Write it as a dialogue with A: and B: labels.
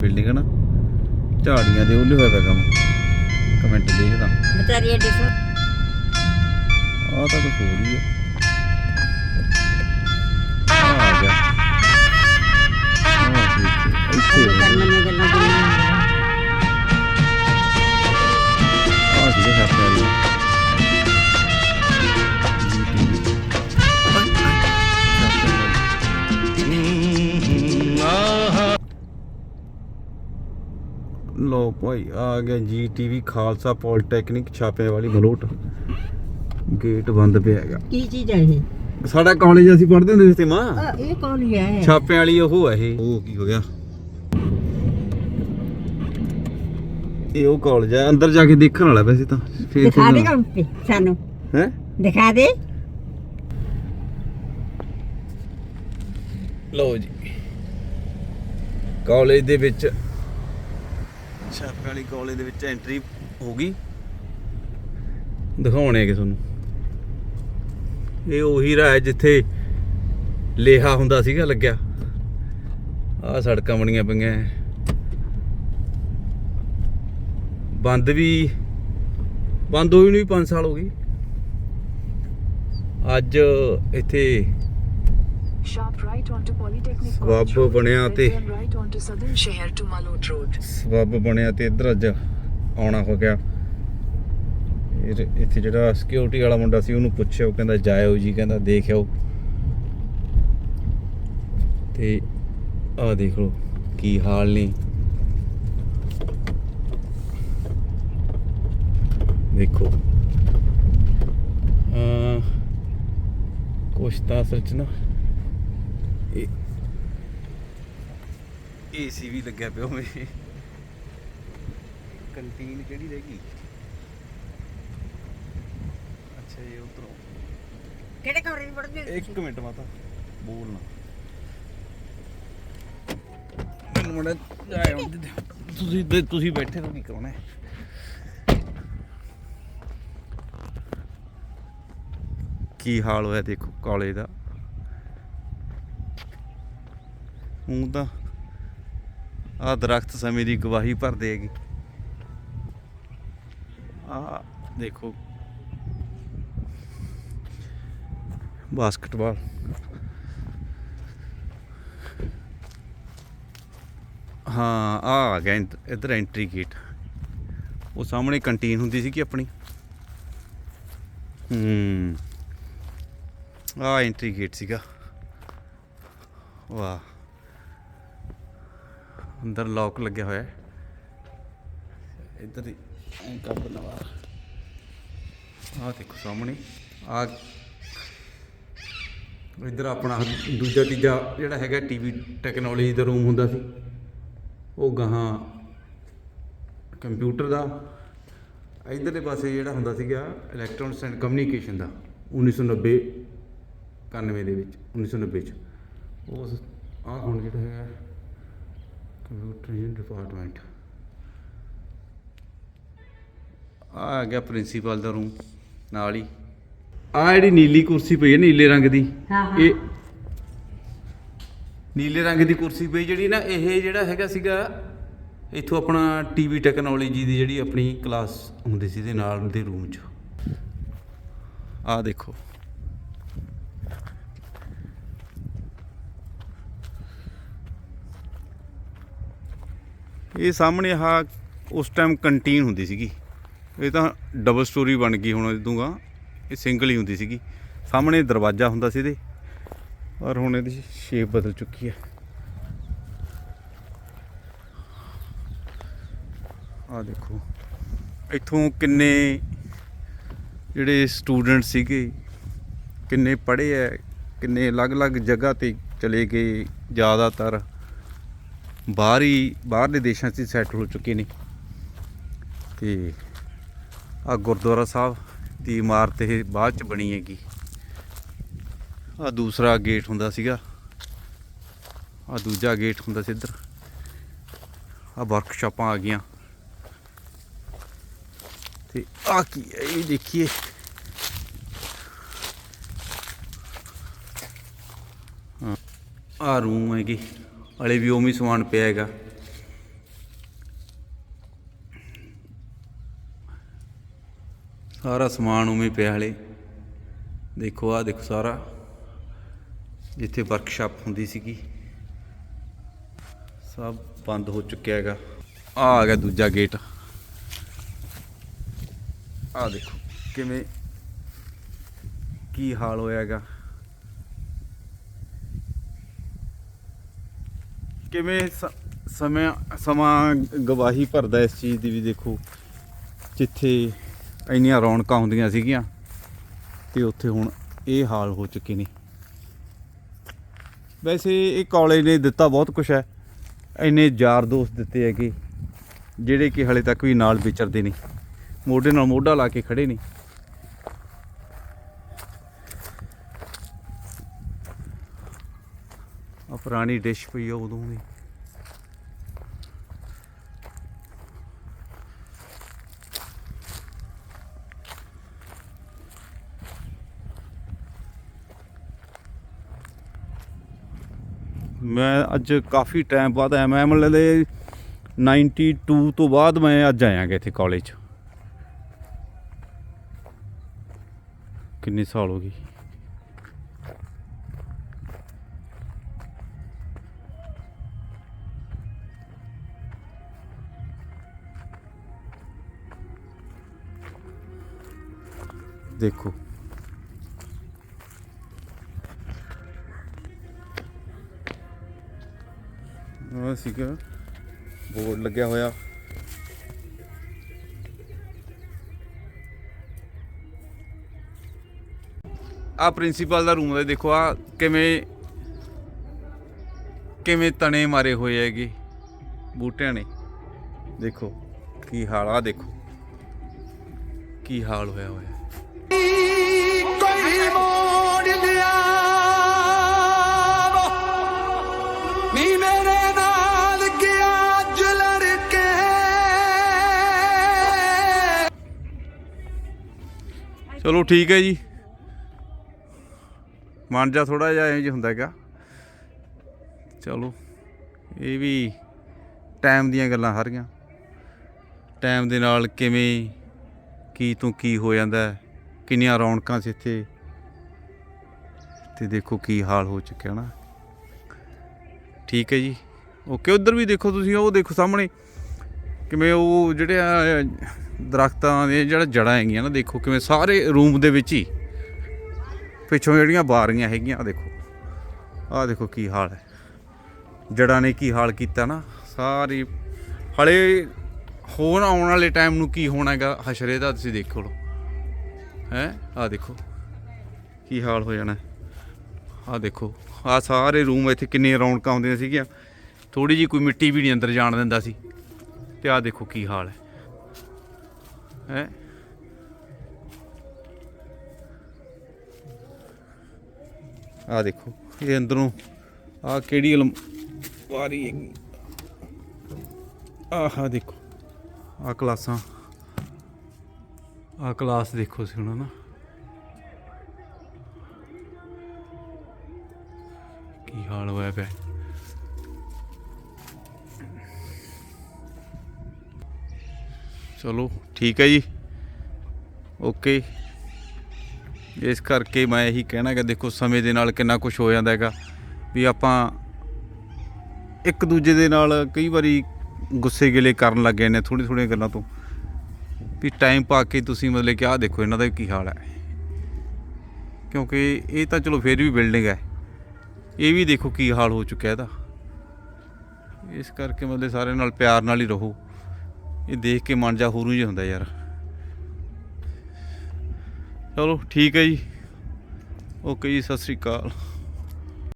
A: Building ਹੈ ਨਾ ਝਾੜੀਆਂ ਦੇ ਉਹਲੇ ਹੋਇਆ ਪਿਆ ਕੰਮ ਕਮੈਂਟ ਦੇਖਦਾ
B: ਬਚਾਰੀ ਐਡੀ ਸੋ
A: ਆਹ ਤਾਂ ਕੁਝ ਹੋਰ ਹੀ ਹੈ ਆਹ ਆ ਗਿਆ ਆਹ ਇੱਥੇ ਇੱਥੇ
B: ਕਰਨ ਦੀਆਂ ਗੱਲਾਂ
A: ਲੋ ਭਾਈ ਆ ਗਿਆ ਜੀ ਟੀਵੀ ਖਾਲਸਾ ਪੋਲੀਟੈਕਨਿਕ ਛਾਪੇ ਵਾਲੀ ਮਲੋਟ ਗੇਟ ਬੰਦ ਪਿਆ ਹੈਗਾ।
B: ਕੀ ਚੀਜ਼ ਹੈ ਇਹ?
A: ਸਾਡਾ ਕਾਲਜ ਅਸੀਂ ਪੜ੍ਹਦੇ ਹੁੰਦੇ ਸੀ ਤੇ ਮਾਂ
B: ਆ ਇਹ ਕੌਣ ਹੈ?
A: ਛਾਪਿਆਂ ਵਾਲੀ ਉਹ ਹੈ ਇਹ। ਉਹ ਕੀ ਹੋ ਗਿਆ? ਇਹ ਉਹ ਕਾਲਜ ਹੈ ਅੰਦਰ ਜਾ ਕੇ ਦੇਖਣ ਵਾਲਾ ਵੈਸੇ ਤਾਂ। ਫੇਰ
B: ਦਿਖਾ ਦੇ ਕੰਮ ਸਾਨੂੰ।
A: ਹੈ?
B: ਦਿਖਾ ਦੇ।
A: ਲਓ ਜੀ। ਕਾਲਜ ਦੇ ਵਿੱਚ ਛਾਪੇ ਵਾਲੀ ਕਾਲਜ ਦੇ ਵਿੱਚ ਐਂਟਰੀ ਹੋ ਗਈ। ਦਿਖਾਉਣੇ ਹੈਗੇ ਤੁਹਾਨੂੰ। ਇਹ ਉਹੀ ਰਾਹ ਹੈ ਜਿੱਥੇ ਲੇਹਾ ਹੁੰਦਾ ਸੀਗਾ ਲੱਗਿਆ। ਆਹ ਸੜਕਾਂ ਬਣੀਆਂ ਪਈਆਂ ਬੰਦ ਵੀ, ਬੰਦ ਹੋਈ ਨੂੰ ਵੀ 5 ਸਾਲ ਹੋ ਗਏ। ਅੱਜ ਇੱਥੇ
C: Sharp right onto Polytechnic
A: ਸਬੱਬ
C: College Road,
A: ਬਣਿਆ ਤੇ-
C: turn right onto Southern Shahar to Malot Road.
A: ਸਬੱਬ ਬਣਿਆ ਤੇ ਇੱਧਰ ਅੱਜ ਆਉਣਾ ਹੋ ਗਿਆ। ਇਹ ਇੱਥੇ ਜਿਹੜਾ ਸਿਕਿਉਰਿਟੀ ਵਾਲਾ ਮੁੰਡਾ ਸੀ ਉਹਨੂੰ ਪੁੱਛਿਆ ਉਹ ਕਹਿੰਦਾ ਜਾਇਓ ਜੀ ਕਹਿੰਦਾ ਦੇਖ ਆਓ ਤੇ ਆਹ ਦੇਖ ਲਓ ਕੀ ਹਾਲ ਨੇ। ਦੇਖੋ। ਆ ਕੁਛ ਤਾਂ ਅਸਲ ਚ ਨਾ ਏਸੀ ਵੀ ਲੱਗਿਆ ਪਿਆ ਹੋਵੇ। ਕੰਟੀਨ ਕਿਹੜੀ ਰਹਿ ਗਈ? ਅੱਛਾ ਇਹ ਉਧਰੋਂ।
B: ਕਿਹੜੇ ਕਮਰੇ ਵਿੱਚ ਪੜਦੇ
A: ਇੱਕ ਮਿੰਟ ਮਾਤਾ ਬੋਲਣਾ ਮੈਨੂੰ ਮੜਾ ਤੇ। ਤੁਸੀਂ ਤੇ ਤੁਸੀਂ ਬੈਠੇ ਰਹੋ ਕੀ ਕਰਾਉਣਾ ਹੈ? ਕੀ ਹਾਲ ਹੋਇਆ ਦੇਖੋ ਕਾਲਜ ਦਾ? ਹੁਣ ਤਾਂ ਆ ਦਰਖਤ ਸਮੇਂ ਦੀ ਗਵਾਹੀ ਭਰਦੇ ਹੈਗੇ। ਆ ਦੇਖੋ। ਬਾਸਕਟਬਾਲ। ਹਾਂ ਆ ਆ ਗਿਆ ਇੰਟ- ਇੱਧਰ ਐਂਟਰੀ ਗੇਟ ਉਹ ਸਾਹਮਣੇ ਕੰਟੀਨ ਹੁੰਦੀ ਸੀ ਕਿ ਆਪਣੀ। ਹੂੰ। ਆ ਐਂਟਰੀ ਗੇਟ ਸੀਗਾ। ਵਾਹ। ਅੰਦਰ ਲੌਕ ਲੱਗਿਆ ਹੋਇਆ ਹੈ। ਇੱਧਰ ਹੀ ਐਂ ਕਰ ਦੇਣਾ ਬਾਹਰ ਆ ਦੇਖੋ ਸਾਹਮਣੇ ਆ ਇੱਧਰ ਆਪਣਾ ਦੂਜਾ ਤੀਜਾ ਜਿਹੜਾ ਹੈਗਾ ਟੀਵੀ ਟੈਕਨੋਲੋਜੀ ਦਾ ਰੂਮ ਹੁੰਦਾ ਸੀ। ਉਹ ਗਾਹਾਂ ਕੰਪਿਊਟਰ ਦਾ। ਇਧਰਲੇ ਪਾਸੇ ਜਿਹੜਾ ਹੁੰਦਾ ਸੀਗਾ ਇਲੈਕਟ੍ਰੋਨਿਕਸ ਐਂਡ ਕਮਿਊਨੀਕੇਸ਼ਨ ਦਾ 1990 91 ਦੇ ਵਿੱਚ 1990 ਚ। ਉਸ ਆ ਹੁਣ ਜਿਹੜਾ ਹੈਗਾ ਕੰਪਿਊਟਰ ਡਿਪਾਰਟਮੈਂਟ। ਆ ਆ ਗਿਆ ਪ੍ਰਿੰਸੀਪਲ ਦਾ ਰੂਮ ਨਾਲ ਹੀ। ਆ ਜਿਹੜੀ ਨੀਲੀ ਕੁਰਸੀ ਪਈ ਹੈ ਨੀਲੇ ਰੰਗ ਦੀ।
B: ਹਾਂ, ਹਾਂ।
A: ਇਹ ਨੀਲੇ ਰੰਗ ਦੀ ਕੁਰਸੀ ਪਈ ਜਿਹੜੀ ਨਾ ਇਹ ਜਿਹੜਾ ਹੈਗਾ ਸੀਗਾ ਇੱਥੋਂ ਆਪਣਾ ਟੀਵੀ ਟੈਕਨੋਲੋਜੀ ਦੀ ਜਿਹੜੀ ਆਪਣੀ ਕਲਾਸ ਹੁੰਦੀ ਸੀ ਦੇ ਨਾਲ ਦੇ ਰੂਮ 'ਚ। ਆਹ ਦੇਖੋ। ਇਹ ਸਾਹਮਣੇ ਆ ਉਸ ਟਾਈਮ ਕੰਟੀਨ ਹੁੰਦੀ ਸੀਗੀ। ਇਹ ਤਾਂ ਡਬਲ ਸਟੋਰੀ ਬਣ ਗਈ ਹੁਣ ਦੂੰਗਾ ਇਹ ਸਿੰਗਲ ਹੀ ਹੁੰਦੀ ਸੀਗੀ। ਸਾਹਮਣੇ ਦਰਵਾਜ਼ਾ ਹੁੰਦਾ ਸੀ ਇਹਦੇ। ਔਰ ਹੁਣ ਇਹਦੀ ਸ਼ੇਪ ਬਦਲ ਚੁੱਕੀ ਹੈ। ਆ ਦੇਖੋ। ਇੱਥੋਂ ਕਿੰਨੇ ਜਿਹੜੇ ਸਟੂਡੈਂਟ ਸੀਗੇ, ਕਿੰਨੇ ਪੜ੍ਹੇ ਐ ਕਿੰਨੇ ਅਲੱਗ-ਅਲੱਗ ਜਗ੍ਹਾ ਤੇ ਚਲੇ ਗਏ ਜ਼ਿਆਦਾਤਰ। ਬਾਹਰ ਹੀ ਬਾਹਰਲੇ ਦੇਸ਼ਾਂ 'ਚ ਸੈਟਲ ਹੋ ਚੁੱਕੇ ਨੇ। ਤੇ ਆ ਗੁਰਦੁਆਰਾ ਸਾਹਿਬ ਦੀ ਇਮਾਰਤ ਇਹ ਬਾਅਦ ਚ ਬਣੀ ਹੈਗੀ। ਆ ਦੂਸਰਾ ਗੇਟ ਹੁੰਦਾ ਸੀਗਾ। ਆ ਦੂਜਾ ਗੇਟ ਹੁੰਦਾ ਸੀ ਇੱਧਰ। ਆ ਵਰਕਸ਼ਾਪਾਂ ਆ ਗਈਆਂ। ਤੇ ਆ ਕੀ ਹੈ, ਇਹ ਦੇਖੀਏ। ਆ ਰੂਮ ਹੈਗੇ। ਵਾਲੇ ਵੀ ਉਵੇਂ ਸਮਾਨ ਪਿਆ ਹੈਗਾ। ਸਾਰਾ ਸਮਾਨ ਉਵੇਂ ਪਿਆ ਹਲੇ। ਦੇਖੋ ਆ ਦੇਖੋ ਸਾਰਾ। ਜਿੱਥੇ ਵਰਕਸ਼ਾਪ ਹੁੰਦੀ ਸੀਗੀ, ਸਭ ਬੰਦ ਹੋ ਚੁੱਕਿਆ ਹੈਗਾ। ਆ ਆ ਗਿਆ ਦੂਜਾ ਗੇਟ ਆ ਦੇਖੋ ਕਿਵੇਂ, ਕੀ ਹਾਲ ਹੋਇਆ ਹੈਗਾ। ਕਿਵੇਂ ਸ- ਸਮੇਂ, ਸਮਾਂ ਗਵਾਹੀ ਭਰਦਾ ਇਸ ਚੀਜ਼ ਦੀ ਵੀ ਦੇਖੋ, ਜਿੱਥੇ ਇੰਨੀਆਂ ਰੌਣਕਾਂ ਹੁੰਦੀਆਂ ਸੀਗੀਆਂ ਤੇ ਉੱਥੇ ਹੁਣ ਇਹ ਹਾਲ ਹੋ ਚੁੱਕੇ ਨੇ। ਵੈਸੇ ਇਹ ਕਾਲਜ ਨੇ ਦਿੱਤਾ ਬਹੁਤ ਕੁਝ ਹੈ, ਇੰਨੇ ਯਾਰ ਦੋਸਤ ਦਿੱਤੇ ਹੈਗੇ, ਜਿਹੜੇ ਕਿ ਹਲੇ ਤੱਕ ਵੀ ਨਾਲ ਵਿਚਰਦੇ ਨੇ, ਮੋਢੇ ਨਾਲ ਮੋਢਾ ਲਾ ਕੇ ਖੜੇ ਨੇ। ਆ ਪੁਰਾਣੀ ਡਿਸ਼ ਪਈ ਆ ਉਦੋਂ ਦੀ। ਮੈਂ ਅੱਜ ਕਾਫੀ ਟਾਈਮ ਬਾਅਦ ਆਇਆ। ਮੈਂ ਮਤਲਬ ਦੇ 92 ਤੋਂ ਬਾਅਦ ਮੈਂ ਅੱਜ ਆਇਆਗਾ ਇੱਥੇ ਕਾਲਜ ਕਿੰਨੇ ਸਾਲ ਹੋ ਗਏ? ਦੇਖੋ। ਆ ਸੀਗਾ। ਬੋਰਡ ਲੱਗਿਆ ਹੋਇਆ। ਆ ਪ੍ਰਿੰਸੀਪਲ ਦਾ ਰੂਮ ਦਾ ਦੇਖੋ, ਆ ਕਿਵੇਂ ਕਿਵੇਂ ਤਣੇ ਮਾਰੇ ਹੋਏ ਹੈਗੇ ਬੂਟਿਆਂ ਨੇ। ਦੇਖੋ, ਕੀ ਹਾਲ ਆ ਦੇਖੋ। ਕੀ ਹਾਲ ਹੋਇਆ ਹੋਇਆ।
D: ਕੋਈ ਮੋੜ ਲਿਆ ਨੀ ਮੇਰੇ ਨਾਲ ਗਿਆ ਅੱਜ ਲੜਕੇ।
A: ਚਲੋ ਠੀਕ ਹੈ ਜੀ। ਮਨ ਜਾ ਥੋੜਾ ਜਿਹਾ ਇੰਜ ਹੁੰਦਾ ਹੈਗਾ। ਚਲੋ, ਇਹ ਵੀ ਟਾਈਮ ਦੀਆਂ ਗੱਲਾਂ ਸਾਰੀਆਂ। ਟਾਈਮ ਦੇ ਨਾਲ ਕਿਵੇਂ, ਕੀ ਤੋਂ ਕੀ ਹੋ ਜਾਂਦਾ ਕਿੰਨੀਆਂ ਰੌਣਕਾਂ ਸੀ ਇੱਥੇ। ਤੇ ਦੇਖੋ ਕੀ ਹਾਲ ਹੋ ਚੁੱਕਿਆ ਨਾ। ਠੀਕ ਹੈ ਜੀ। ਓਕੇ, ਉਧਰ ਵੀ ਦੇਖੋ ਤੁਸੀਂ, ਉਹ ਦੇਖੋ ਸਾਹਮਣੇ। ਕਿਵੇਂ ਉਹ ਜਿਹੜੇ ਆ ਦਰਖਤਾਂ ਦੇ ਜਿਹੜਾ ਜੜਾਂ ਹੈਗੀਆਂ ਨਾ, ਦੇਖੋ ਕਿਵੇਂ ਸਾਰੇ ਰੂਮ ਦੇ ਵਿੱਚ ਹੀ ਪਿੱਛੋਂ ਜਿਹੜੀਆਂ ਬਾਰੀਆਂ ਹੈਗੀਆਂ ਆ ਦੇਖੋ। ਆ ਦੇਖੋ ਕੀ ਹਾਲ ਹੈ। ਜੜਾਂ ਨੇ ਕੀ ਹਾਲ ਕੀਤਾ ਨਾ, ਸਾਰੀ ਹਲੇ ਹੋਰ ਆਉਣ ਵਾਲੇ ਟਾਈਮ ਨੂੰ ਕੀ ਹੋਣਾ ਹੈਗਾ, ਹਸ਼ਰੇ ਦਾ ਤੁਸੀਂ ਦੇਖੋ ਲੋ ਹੈ? ਆ ਦੇਖੋ, ਕੀ ਹਾਲ ਹੋ ਜਾਣਾ। ਆ ਦੇਖੋ ਆ ਸਾਰੇ ਰੂਮ ਇੱਥੇ ਕਿੰਨੀਆਂ ਰੌਣਕਾਂ ਹੁੰਦੀਆਂ ਸੀਗੀਆਂ। ਥੋੜੀ ਜੀ ਕੋਈ ਮਿੱਟੀ ਵੀ ਨਹੀਂ ਅੰਦਰ ਜਾਣ ਦਿੰਦਾ ਸੀ। ਤੇ ਆ ਦੇਖੋ ਕੀ ਹਾਲ ਹੈ। ਹੈ? ਆ ਦੇਖੋ, ਇਹ ਅੰਦਰੋਂ ਆ ਕਿਹੜੀ ਅਲਮਾਰੀ ਹੈਗੀ। ਆਹ ਦੇਖੋ ਆ ਕਲਾਸਾਂ। ਆ ਕਲਾਸ ਦੇਖੋ ਸੀ ਉਹਨਾਂ ਨਾ ਕੀ ਚਲੋ, ਠੀਕ ਹੈ ਜੀ। ਓਕੇ ਇਸ ਕਰਕੇ ਮੈਂ ਇਹੀ ਕਹਿਣਾ ਕਿ ਦੇਖੋ, ਸਮੇਂ ਦੇ ਨਾਲ ਕਿੰਨਾ ਕੁਝ ਹੋ ਜਾਂਦਾ ਹੈਗਾ। ਵੀ ਆਪਾਂ ਇੱਕ ਦੂਜੇ ਦੇ ਨਾਲ ਕਈ ਵਾਰੀ ਗੁੱਸੇ ਗਿਲੇ ਕਰਨ ਲੱਗ ਗਏ ਨੇ ਥੋੜੀ ਥੋੜੀਆਂ ਗੱਲਾਂ ਤੋਂ। ਵੀ ਟਾਈਮ ਪਾ ਕੇ ਤੁਸੀਂ ਮਤਲਬ ਕਿ ਆਹ ਦੇਖੋ, ਇਹਨਾਂ ਦਾ ਕੀ ਹਾਲ ਹੈ। ਕਿਉਂਕਿ ਇਹ ਤਾਂ ਚਲੋ ਫੇਰ ਵੀ ਬਿਲਡਿੰਗ ਹੈ। ਇਹ ਵੀ ਦੇਖੋ ਕੀ ਹਾਲ ਹੋ ਚੁੱਕਿਆ ਇਹਦਾ। ਇਸ ਕਰਕੇ ਮਤਲਬ ਸਾਰਿਆਂ ਨਾਲ ਪਿਆਰ ਨਾਲ ਹੀ ਰਹੋ। ਇਹ ਦੇਖ ਕੇ ਮਨ ਜਾ ਹੋਰੂ ਜਿਹਾ ਹੁੰਦਾ ਯਾਰ। ਚਲੋ ਠੀਕ ਹੈ ਜੀ। ਓਕੇ ਜੀ, ਸਤਿ ਸ੍ਰੀ ਅਕਾਲ।